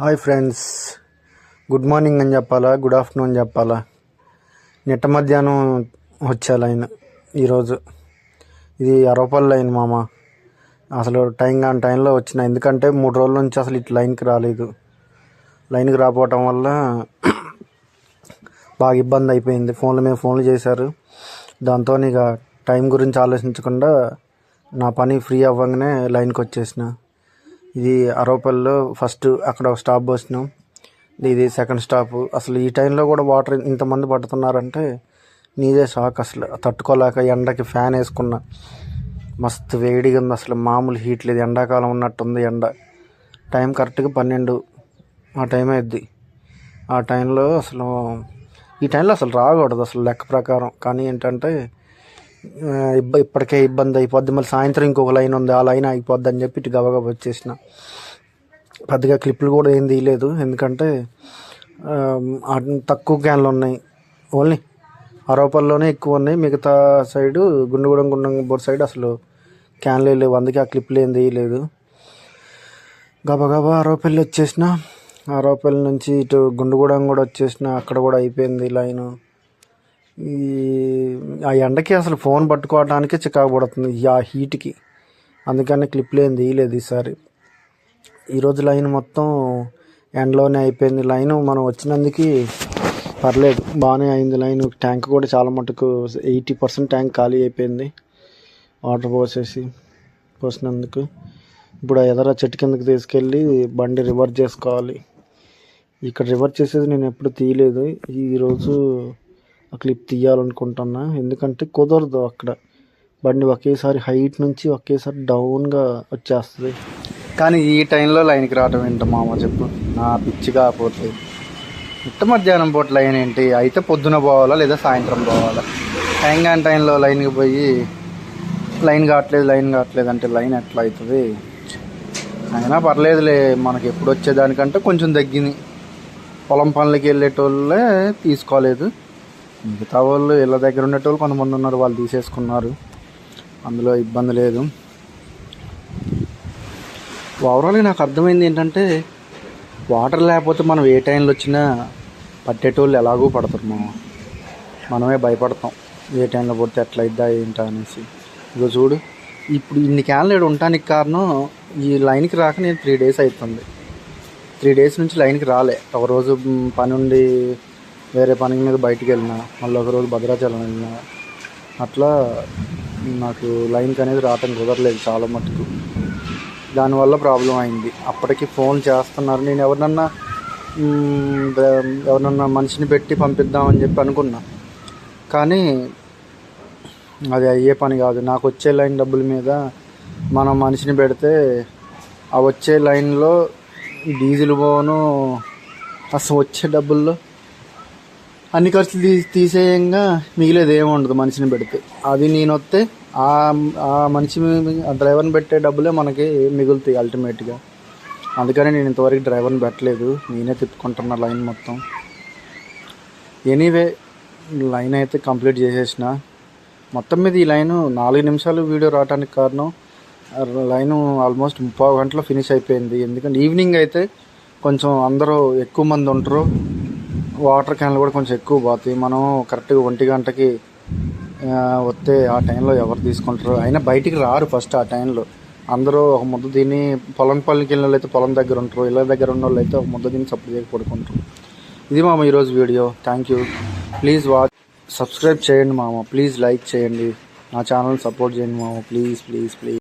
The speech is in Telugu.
Hi friends. గుడ్ మార్నింగ్ అని చెప్పాలా? గుడ్ ఆఫ్టర్నూన్ చెప్పాలా? నిట్ట మధ్యాహ్నం వచ్చా లైన్ ఈరోజు. ఇది అరవపల్లి లైన్ మామ. అసలు టైం కాని టైంలో వచ్చిన. ఎందుకంటే మూడు రోజుల నుంచి అసలు ఇటు లైన్కి రాలేదు. లైన్కి రాపోవటం వల్ల బాగా ఇబ్బంది అయిపోయింది. ఫోన్ల మీద ఫోన్లు చేశారు. దాంతో ఇక టైం గురించి ఆలోచించకుండా నా పని ఫ్రీ అవ్వగానే లైన్కి వచ్చేసిన. ఇది అరవపల్లిలో ఫస్ట్ అక్కడ ఒక స్టాప్ పోసినాం. ఇది సెకండ్ స్టాప్. అసలు ఈ టైంలో కూడా వాటర్ ఇంతమంది పడుతున్నారంటే నీదే షాక్ అసలు. తట్టుకోలేక ఎండకి ఫ్యాన్ వేసుకున్నా. మస్తు వేడిగా ఉంది అసలు. మామూలు హీట్ లేదు. ఎండాకాలం ఉన్నట్టుంది ఎండ. టైం కరెక్ట్గా పన్నెండు. ఆ టైం అయింది ఆ టైంలో అసలు ఈ టైంలో అసలు రాకూడదు అసలు లెక్క ప్రకారం. కానీ ఏంటంటే ఇబ్బ ఇప్పటికే ఇబ్బంది అయిపోద్ది. మళ్ళీ సాయంత్రం ఇంకొక లైన్ ఉంది. ఆ లైన్ అయిపోద్ది అని చెప్పి ఇటు గబగబా వచ్చేసిన. పెద్దగా క్లిప్లు కూడా ఏం తీయలేదు. ఎందుకంటే తక్కువ క్యాన్లు ఉన్నాయి. ఓన్లీ అరవపల్లిలోనే ఎక్కువ ఉన్నాయి. మిగతా సైడు గుండుగూడెం గుండంబోర్ సైడ్ అసలు క్యాన్లు లేవు. అందుకే ఆ క్లిప్లు ఏం తీయలేదు. గబగబా అరవపల్లి వచ్చేసిన. అరవపల్లి నుంచి ఇటు గుండుగూడెం కూడా వచ్చేసిన. అక్కడ కూడా అయిపోయింది లైను. ఈ ఆ ఎండకి అసలు ఫోన్ పట్టుకోవడానికే చికాకు పడుతుంది ఆ హీట్కి. అందుకని క్లిప్లు ఏం తీయలేదు ఈసారి. ఈరోజు లైన్ మొత్తం ఎండలోనే అయిపోయింది. లైన్ మనం వచ్చినందుకు పర్లేదు బాగానే అయింది లైన్. ట్యాంక్ కూడా చాలా మటుకు ఎయిటీ పర్సెంట్ ట్యాంక్ ఖాళీ అయిపోయింది. వాటర్ పోసేసి పోసినందుకు. ఇప్పుడు ఆ ఎదర చెట్టు కిందకి తీసుకెళ్ళి బండి రివర్స్ చేసుకోవాలి. ఇక్కడ రివర్స్ చేసేది నేను ఎప్పుడు తీయలేదు. ఈరోజు క్లిప్ తీయాలనుకుంటున్నా. ఎందుకంటే కుదరదు అక్కడ. బండి ఒకేసారి హైట్ నుంచి ఒకేసారి డౌన్గా వచ్చేస్తుంది. కానీ ఈ టైంలో లైన్కి రావడం ఏంటో మామ చెప్పు. నా పిచ్చి కాకపోతే ఇట్ట మధ్యాహ్నం పూట లైన్ ఏంటి? అయితే పొద్దున పోవాలా లేదా సాయంత్రం పోవాలా? టైం కాని టైంలో లైన్కి పోయి లైన్ కావట్లేదు లైన్ కావట్లేదు అంటే లైన్ ఎట్లా అవుతుంది? అయినా పర్లేదులే మనకి ఎప్పుడు వచ్చేదానికంటే కొంచెం తగ్గింది. పొలం పనులకి వెళ్ళేటోళ్ళే తీసుకోలేదు. మిగతా వాళ్ళు ఇళ్ళ దగ్గర ఉండేటోళ్ళు కొంతమంది ఉన్నారు వాళ్ళు తీసేసుకున్నారు. అందులో ఇబ్బంది లేదు. ఓవరాల్గా నాకు అర్థమైంది ఏంటంటే వాటర్ లేకపోతే మనం ఏ టైంలో వచ్చినా పట్టేటోళ్ళు ఎలాగో పడతారు మనం. మనమే భయపడతాం. ఏ టైంలో పడితే ఎట్లా అయిద్దా ఏంటా అనేసి. ఇగో చూడు ఇప్పుడు ఇన్ని క్యాన్లు ఉండటానికి కారణం ఈ లైన్కి రాక నేను త్రీ డేస్ అవుతుంది త్రీ డేస్ నుంచి లైన్కి రాలే. ఒకరోజు పని ఉండి వేరే పని మీద బయటికి వెళ్ళిన మళ్ళీ ఒకరోజు భద్రాచలం వెళ్ళిన అట్లా నాకు లైన్కి అనేది రావటం కుదరలేదు చాలా మటుకు. దానివల్ల ప్రాబ్లం అయింది. అప్పటికి ఫోన్ చేస్తున్నారు. నేను ఎవరినన్నా ఎవరినన్నా మనిషిని పెట్టి పంపిద్దామని చెప్పి అనుకున్నా. కానీ అది అయ్యే పని కాదు. నాకు వచ్చే లైన్ డబ్బుల మీద మనం మనిషిని పెడితే ఆ వచ్చే లైన్లో డీజిల్ పోను అసలు వచ్చే డబ్బుల్లో అన్ని ఖర్చులు తీ తీసేయంగా మిగిలేదు ఏముండదు ఉండదు మనిషిని పెడితే. అది నేను వస్తే ఆ ఆ మనిషి ఆ డ్రైవర్ని పెట్టే డబ్బులే మనకి మిగులుతాయి అల్టిమేట్గా. అందుకని నేను ఇంతవరకు డ్రైవర్ని పెట్టలేదు. నేనే తిప్పుకుంటున్నా లైన్ మొత్తం. ఎనీవే లైన్ అయితే కంప్లీట్ చేసేసిన. మొత్తం మీద ఈ లైన్ నాలుగు నిమిషాలు వీడియో రావడానికి కారణం లైన్ ఆల్మోస్ట్ ముప్పై గంటలో ఫినిష్ అయిపోయింది. ఎందుకంటే ఈవినింగ్ అయితే కొంచెం అందరూ ఎక్కువ మంది ఉంటారు. వాటర్ క్యాన్లు కూడా కొంచెం ఎక్కువ పోతాయి. మనం కరెక్ట్గా ఒంటి గంటకి వస్తే ఆ టైంలో ఎవరు తీసుకుంటారు? అయినా బయటికి రారు ఫస్ట్ ఆ టైంలో. అందరూ ఒక ముద్ద తిని పొలం పల్లికి వెళ్ళిన వాళ్ళు అయితే పొలం దగ్గర ఉంటారు. ఇళ్ళ దగ్గర ఉన్న వాళ్ళు అయితే ఒక ముద్ద తిని సపోర్ట్ చేయక పడుకుంటారు. ఇది మామ ఈరోజు video. Thank you please watch subscribe చేయండి మామ. ప్లీజ్ లైక్ చేయండి. నా ఛానల్ సపోర్ట్ చేయండి మామ. Please please please